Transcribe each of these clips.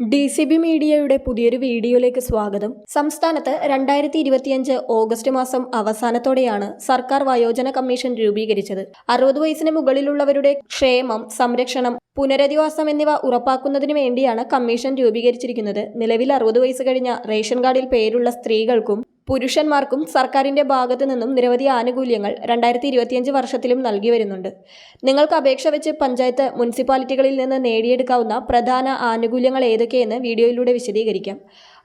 D C B മീഡിയയുടെ പുതിയൊരു വീഡിയോയിലേക്ക് സ്വാഗതം. സംസ്ഥാനത്ത് രണ്ടായിരത്തി ഇരുപത്തിയഞ്ച് ഓഗസ്റ്റ് മാസം അവസാനത്തോടെയാണ് സർക്കാർ വയോജന കമ്മീഷൻ രൂപീകരിച്ചത്. അറുപത് വയസ്സിന് മുകളിലുള്ളവരുടെ ക്ഷേമം സംരക്ഷണം പുനരധിവാസം എന്നിവ ഉറപ്പാക്കുന്നതിന് വേണ്ടിയാണ് കമ്മീഷൻ രൂപീകരിച്ചിരിക്കുന്നത്. നിലവിൽ അറുപത് വയസ്സ് കഴിഞ്ഞ റേഷൻ കാർഡിൽ പേരുള്ള സ്ത്രീകൾക്കും പുരുഷന്മാർക്കും സർക്കാരിന്റെ ഭാഗത്തു നിന്നും നിരവധി ആനുകൂല്യങ്ങൾ രണ്ടായിരത്തി ഇരുപത്തിയഞ്ച് വർഷത്തിലും നൽകി വരുന്നുണ്ട്. നിങ്ങൾക്ക് അപേക്ഷ വെച്ച് പഞ്ചായത്ത് മുനിസിപ്പാലിറ്റികളിൽ നിന്ന് നേടിയെടുക്കാവുന്ന പ്രധാന ആനുകൂല്യങ്ങൾ ഏതൊക്കെയെന്ന് വീഡിയോയിലൂടെ വിശദീകരിക്കാം.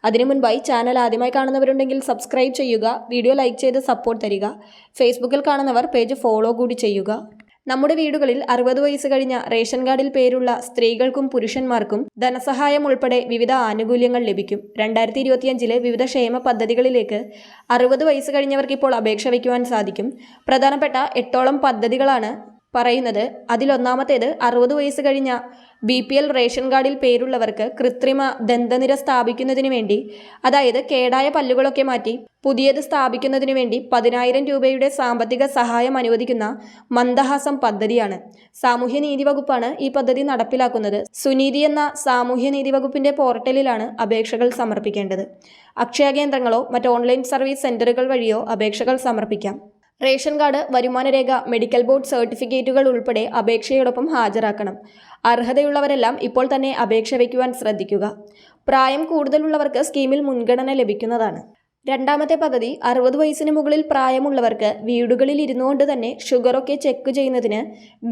അതിനു മുൻപായി ചാനൽ ആദ്യമായി കാണുന്നവരുണ്ടെങ്കിൽ സബ്സ്ക്രൈബ് ചെയ്യുക വീഡിയോ ലൈക്ക് ചെയ്ത് സപ്പോർട്ട് തരിക. ഫേസ്ബുക്കിൽ കാണുന്നവർ പേജ് ഫോളോ കൂടി ചെയ്യുക. നമ്മുടെ വീടുകളിൽ അറുപത് വയസ്സ് കഴിഞ്ഞ റേഷൻ കാർഡിൽ പേരുള്ള സ്ത്രീകൾക്കും പുരുഷന്മാർക്കും ധനസഹായം ഉൾപ്പെടെ വിവിധ ആനുകൂല്യങ്ങൾ ലഭിക്കും. രണ്ടായിരത്തി ഇരുപത്തിയഞ്ചിലെ വിവിധ ക്ഷേമ പദ്ധതികളിലേക്ക് അറുപത് വയസ്സ് കഴിഞ്ഞവർക്ക് ഇപ്പോൾ അപേക്ഷ വയ്ക്കുവാൻ സാധിക്കും. പ്രധാനപ്പെട്ട എട്ടോളം പദ്ധതികളാണ് പറയുന്നത്. അതിലൊന്നാമത്തേത് അറുപത് വയസ്സ് കഴിഞ്ഞ ബി പി എൽ റേഷൻ കാർഡിൽ പേരുള്ളവർക്ക് കൃത്രിമ ദന്തനിര സ്ഥാപിക്കുന്നതിന് വേണ്ടി അതായത് കേടായ പല്ലുകളൊക്കെ മാറ്റി പുതിയത് സ്ഥാപിക്കുന്നതിന് വേണ്ടി പതിനായിരം രൂപയുടെ സാമ്പത്തിക സഹായം അനുവദിക്കുന്ന മന്ദഹാസം പദ്ധതിയാണ്. സാമൂഹ്യനീതി വകുപ്പാണ് ഈ പദ്ധതി നടപ്പിലാക്കുന്നത്. സുനീതി എന്ന സാമൂഹ്യനീതി വകുപ്പിന്റെ പോർട്ടലിലാണ് അപേക്ഷകൾ സമർപ്പിക്കേണ്ടത്. അക്ഷയ കേന്ദ്രങ്ങളോ മറ്റ് ഓൺലൈൻ സർവീസ് സെന്ററുകൾ വഴിയോ അപേക്ഷകൾ സമർപ്പിക്കാം. റേഷൻ കാർഡ് വരുമാനരേഖ മെഡിക്കൽ ബോർഡ് സർട്ടിഫിക്കറ്റുകൾ ഉൾപ്പെടെ അപേക്ഷയോടൊപ്പം ഹാജരാക്കണം. അർഹതയുള്ളവരെല്ലാം ഇപ്പോൾ തന്നെ അപേക്ഷ വയ്ക്കുവാൻ ശ്രദ്ധിക്കുക. പ്രായം കൂടുതലുള്ളവർക്ക് സ്കീമിൽ മുൻഗണന ലഭിക്കുന്നതാണ്. രണ്ടാമത്തെ പദ്ധതി അറുപത് വയസ്സിന് മുകളിൽ പ്രായമുള്ളവർക്ക് വീടുകളിൽ ഇരുന്നുകൊണ്ട് തന്നെ ഷുഗറൊക്കെ ചെക്ക് ചെയ്യുന്നതിന്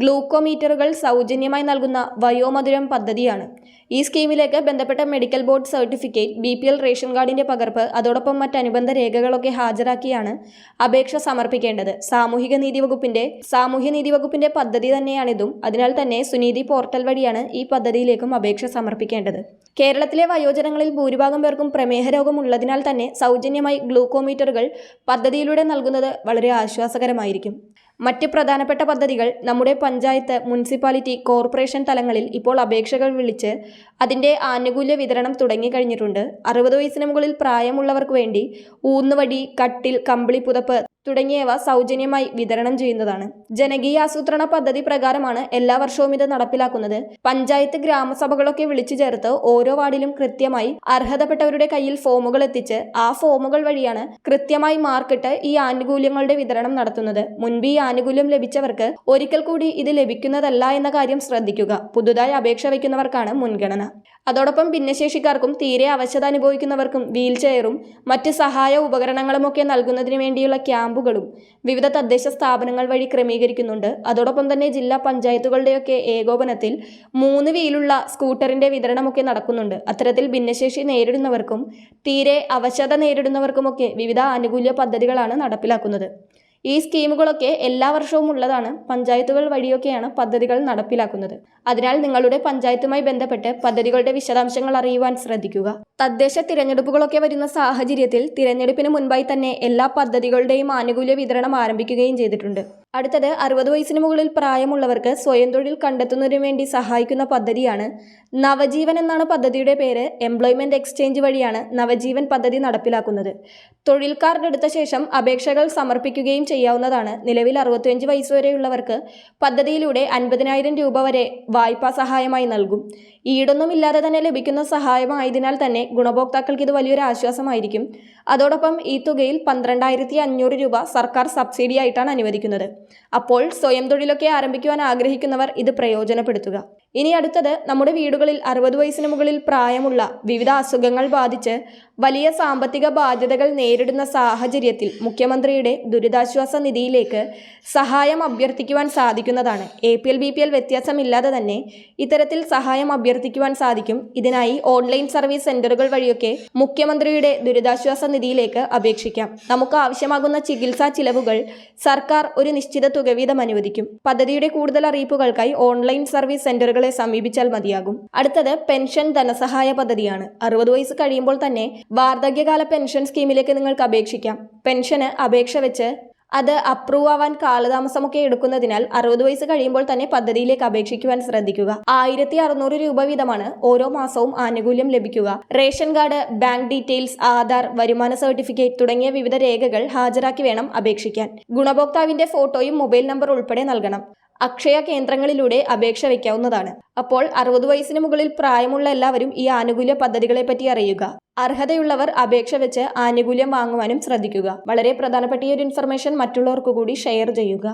ഗ്ലൂക്കോമീറ്ററുകൾ സൗജന്യമായി നൽകുന്ന വയോമധുരം പദ്ധതിയാണ്. ഈ സ്കീമിലേക്ക് ബന്ധപ്പെട്ട medical board certificate B ration കാർഡിന്റെ പകർപ്പ് അതോടൊപ്പം മറ്റനുബന്ധ രേഖകളൊക്കെ ഹാജരാക്കിയാണ് അപേക്ഷ സമർപ്പിക്കേണ്ടത്. സാമൂഹിക നീതി വകുപ്പിന്റെ സാമൂഹ്യ നീതി വകുപ്പിന്റെ പദ്ധതി തന്നെയാണിതും. അതിനാൽ തന്നെ സുനീതി പോർട്ടൽ വഴിയാണ് ഈ പദ്ധതിയിലേക്കും അപേക്ഷ സമർപ്പിക്കേണ്ടത്. കേരളത്തിലെ വയോജനങ്ങളിൽ ഭൂരിഭാഗം പേർക്കും പ്രമേഹ രോഗം ഉള്ളതിനാൽ തന്നെ സൗജന്യമായി ഗ്ലൂക്കോമീറ്ററുകൾ പദ്ധതിയിലൂടെ നൽകുന്നത് വളരെ ആശ്വാസകരമായിരിക്കും. മറ്റ് പ്രധാനപ്പെട്ട പദ്ധതികൾ നമ്മുടെ പഞ്ചായത്ത് മുനിസിപ്പാലിറ്റി കോർപ്പറേഷൻ തലങ്ങളിൽ ഇപ്പോൾ അപേക്ഷകൾ വിളിച്ച് അതിന്റെ ആനുകൂല്യ വിതരണം തുടങ്ങിക്കഴിഞ്ഞിട്ടുണ്ട് അറുപത് വയസ്സിന് മുകളിൽ പ്രായമുള്ളവർക്ക് വേണ്ടി ഊന്നുവടി കട്ടിൽ കമ്പിളി പുതപ്പ് തുടങ്ങിയവ സൗജന്യമായി വിതരണം ചെയ്യുന്നതാണ്. ജനകീയ ആസൂത്രണ പദ്ധതി പ്രകാരമാണ് എല്ലാ വർഷവും ഇത് നടപ്പിലാക്കുന്നത്. പഞ്ചായത്ത് ഗ്രാമസഭകളൊക്കെ വിളിച്ചു ചേർത്ത് ഓരോ വാർഡിലും കൃത്യമായി അർഹതപ്പെട്ടവരുടെ കയ്യിൽ ഫോമുകൾ എത്തിച്ച് ആ ഫോമുകൾ വഴിയാണ് കൃത്യമായി മാർക്കിട്ട് ഈ ആനുകൂല്യങ്ങളുടെ വിതരണം നടത്തുന്നത്. മുൻപ് ഈ ആനുകൂല്യം ലഭിച്ചവർക്ക് ഒരിക്കൽ കൂടി ഇത് ലഭിക്കുന്നതല്ല എന്ന കാര്യം ശ്രദ്ധിക്കുക. പുതുതായി അപേക്ഷ വയ്ക്കുന്നവർക്കാണ് മുൻഗണന. അതോടൊപ്പം ഭിന്നശേഷിക്കാർക്കും തീരെ അവശത അനുഭവിക്കുന്നവർക്കും വീൽ ചെയറും മറ്റ് സഹായ ഉപകരണങ്ങളുമൊക്കെ നൽകുന്നതിന് വേണ്ടിയുള്ള ക്യാമ്പുകളും വിവിധ തദ്ദേശ സ്ഥാപനങ്ങൾ വഴി ക്രമീകരിക്കുന്നുണ്ട്. അതോടൊപ്പം തന്നെ ജില്ലാ പഞ്ചായത്തുകളുടെയൊക്കെ ഏകോപനത്തിൽ മൂന്ന് വീലുള്ള സ്കൂട്ടറിന്റെ വിതരണമൊക്കെ നടക്കുന്നുണ്ട്. അത്തരത്തിൽ ഭിന്നശേഷി നേരിടുന്നവർക്കും തീരെ അവശത നേരിടുന്നവർക്കുമൊക്കെ വിവിധ ആനുകൂല്യ പദ്ധതികളാണ് നടപ്പിലാക്കുന്നത്. ഈ സ്കീമുകളൊക്കെ എല്ലാ വർഷവും ഉള്ളതാണ്. പഞ്ചായത്തുകൾ വഴിയൊക്കെയാണ് പദ്ധതികൾ നടപ്പിലാക്കുന്നത്. അതിനാൽ നിങ്ങളുടെ പഞ്ചായത്തുമായി ബന്ധപ്പെട്ട് പദ്ധതികളുടെ വിശദാംശങ്ങൾ അറിയുവാൻ ശ്രദ്ധിക്കുക. തദ്ദേശ തിരഞ്ഞെടുപ്പുകളൊക്കെ വരുന്ന സാഹചര്യത്തിൽ തിരഞ്ഞെടുപ്പിന് മുൻപായി തന്നെ എല്ലാ പദ്ധതികളുടെയും ആനുകൂല്യ വിതരണം ആരംഭിക്കുകയും ചെയ്തിട്ടുണ്ട്. അടുത്തത് അറുപത് വയസ്സിന് മുകളിൽ പ്രായമുള്ളവർക്ക് സ്വയം തൊഴിൽ കണ്ടെത്തുന്നതിനു വേണ്ടി സഹായിക്കുന്ന പദ്ധതിയാണ് നവജീവൻ എന്നാണ് പദ്ധതിയുടെ പേര്. എംപ്ലോയ്മെന്റ് എക്സ്ചേഞ്ച് വഴിയാണ് നവജീവൻ പദ്ധതി നടപ്പിലാക്കുന്നത്. തൊഴിൽ കാർഡ് എടുത്ത ശേഷം അപേക്ഷകൾ സമർപ്പിക്കുകയും ചെയ്യാവുന്നതാണ്. നിലവിൽ അറുപത്തിയഞ്ച് വയസ്സ് വരെയുള്ളവർക്ക് പദ്ധതിയിലൂടെ അൻപതിനായിരം രൂപ വരെ വായ്പാ സഹായമായി നൽകും. ഈടൊന്നുമില്ലാതെ തന്നെ ലഭിക്കുന്ന സഹായമായതിനാൽ തന്നെ ഗുണഭോക്താക്കൾക്ക് ഇത് വലിയൊരു ആശ്വാസമായിരിക്കും. അതോടൊപ്പം ഈ തുകയിൽ പന്ത്രണ്ടായിരത്തി അഞ്ഞൂറ് രൂപ സർക്കാർ സബ്സിഡി ആയിട്ടാണ് അനുവദിക്കുന്നത്. അപ്പോൾ സ്വയം തൊഴിലൊക്കെ ആരംഭിക്കുവാൻ ആഗ്രഹിക്കുന്നവർ ഇത് പ്രയോജനപ്പെടുത്തുക. ഇനി അടുത്തത് നമ്മുടെ വീടുകളിൽ അറുപത് വയസ്സിന് മുകളിൽ പ്രായമുള്ള വിവിധ അസുഖങ്ങൾ ബാധിച്ച് വലിയ സാമ്പത്തിക ബാധ്യതകൾ നേരിടുന്ന സാഹചര്യത്തിൽ മുഖ്യമന്ത്രിയുടെ ദുരിതാശ്വാസ നിധിയിലേക്ക് സഹായം അഭ്യർത്ഥിക്കുവാൻ സാധിക്കുന്നതാണ്. A P L B P L വ്യത്യാസമില്ലാതെ തന്നെ ഇത്തരത്തിൽ സഹായം അഭ്യർത്ഥിക്കുവാൻ സാധിക്കും. ഇതിനായി ഓൺലൈൻ സർവീസ് സെന്ററുകൾ വഴിയൊക്കെ മുഖ്യമന്ത്രിയുടെ ദുരിതാശ്വാസ നിധിയിലേക്ക് അപേക്ഷിക്കാം. നമുക്ക് ആവശ്യമാകുന്ന ചികിത്സാ ചിലവുകൾ സർക്കാർ ഒരു നിശ്ചിത തുക വീതം അനുവദിക്കും. പദ്ധതിയുടെ കൂടുതൽ അറിയിപ്പുകൾക്കായി ഓൺലൈൻ സർവീസ് സെന്ററുകളെ സമീപിച്ചാൽ മതിയാകും. അടുത്തത് പെൻഷൻ ധനസഹായ പദ്ധതിയാണ്. അറുപത് വയസ്സ് കഴിയുമ്പോൾ തന്നെ വാർദ്ധക്യകാല പെൻഷൻ സ്കീമിലേക്ക് നിങ്ങൾക്ക് അപേക്ഷിക്കാം. പെൻഷന് അപേക്ഷ വെച്ച് അത് അപ്രൂവ് ആവാൻ കാലതാമസമൊക്കെ എടുക്കുന്നതിനാൽ അറുപത് വയസ്സ് കഴിയുമ്പോൾ തന്നെ പദ്ധതിയിലേക്ക് അപേക്ഷിക്കുവാൻ ശ്രദ്ധിക്കുക. ആയിരത്തി അറുന്നൂറ് രൂപ വീതമാണ് ഓരോ മാസവും ആനുകൂല്യം ലഭിക്കുക. Ration card bank details Aadhaar വരുമാന സർട്ടിഫിക്കറ്റ് തുടങ്ങിയ വിവിധ രേഖകൾ ഹാജരാക്കി വേണം അപേക്ഷിക്കാൻ. ഗുണഭോക്താവിന്റെ ഫോട്ടോയും മൊബൈൽ നമ്പർ ഉൾപ്പെടെ നൽകണം. അക്ഷയ കേന്ദ്രങ്ങളിലൂടെ അപേക്ഷ വയ്ക്കാവുന്നതാണ്. അപ്പോൾ അറുപത് വയസ്സിന് മുകളിൽ പ്രായമുള്ള എല്ലാവരും ഈ ആനുകൂല്യ പദ്ധതികളെപ്പറ്റി അറിയുക. അർഹതയുള്ളവർ അപേക്ഷ വെച്ച് ആനുകൂല്യം വാങ്ങുവാനും ശ്രദ്ധിക്കുക. വളരെ പ്രധാനപ്പെട്ട ഈ ഒരു ഇൻഫർമേഷൻ മറ്റുള്ളവർക്ക് കൂടി ഷെയർ ചെയ്യുക.